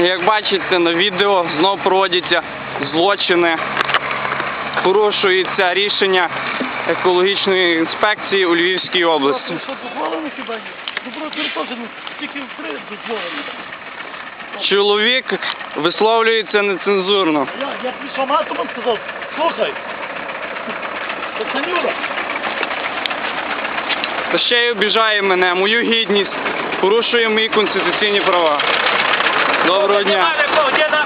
Як бачите на відео, знов проводяться злочини, порушується рішення екологічної інспекції у Львівській області. Що дозволено хіба тільки дозволено. Чоловік висловлюється нецензурно. Я, я прийшов матом сказав, слухай, пацанюра, Та ще й обіжає мене, мою гідність, порушує мої конституційні права. Доброго дня. а що?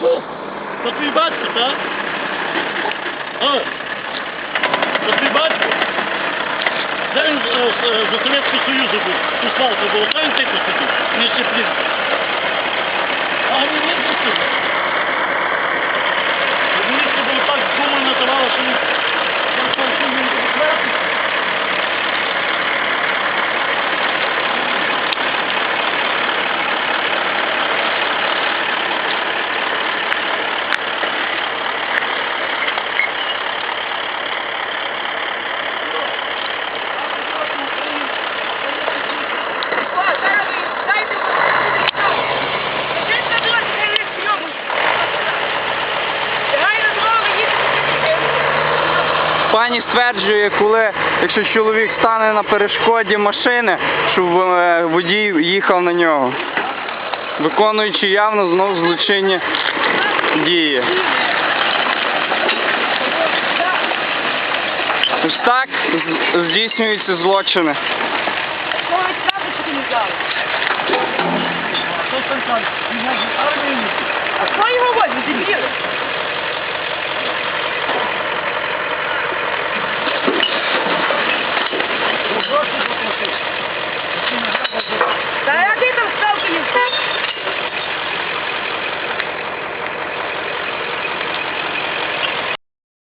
То твій батько, так? О! То твій батько? Де він е, з, Українського Совєтського Союзу був? Ту свалку було, Де він тихо сидів, не ще плін. А не він сидів. Мені це було так думаю, надавало, що він... що він- що він не відверти. Пані стверджує, коли якщо чоловік стане на перешкоді машини, щоб е, водій їхав на нього, виконуючи явно знов злочинні дії. Ось так здійснюються злочини. Що там там? Він